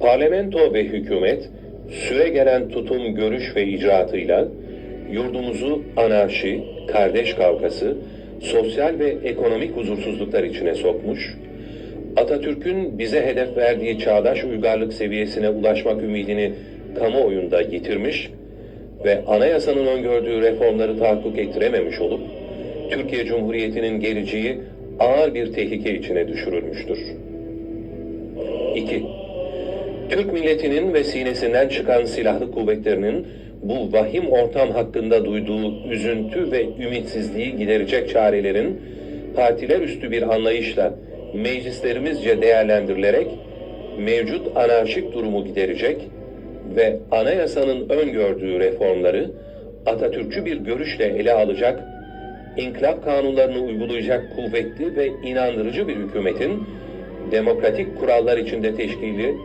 Parlamento ve hükümet süre gelen tutum, görüş ve icraatıyla yurdumuzu anarşi, kardeş kavgası, sosyal ve ekonomik huzursuzluklar içine sokmuş, Atatürk'ün bize hedef verdiği çağdaş uygarlık seviyesine ulaşmak ümidini kamuoyunda yitirmiş ve anayasanın öngördüğü reformları tahakkuk ettirememiş olup, Türkiye Cumhuriyeti'nin geleceği ağır bir tehlike içine düşürülmüştür. 2. Türk milletinin ve sinesinden çıkan silahlı kuvvetlerinin bu vahim ortam hakkında duyduğu üzüntü ve ümitsizliği giderecek çarelerin partiler üstü bir anlayışla meclislerimizce değerlendirilerek mevcut anarşik durumu giderecek ve anayasanın öngördüğü reformları Atatürkçü bir görüşle ele alacak, inkılap kanunlarını uygulayacak kuvvetli ve inandırıcı bir hükümetin demokratik kurallar içinde teşkili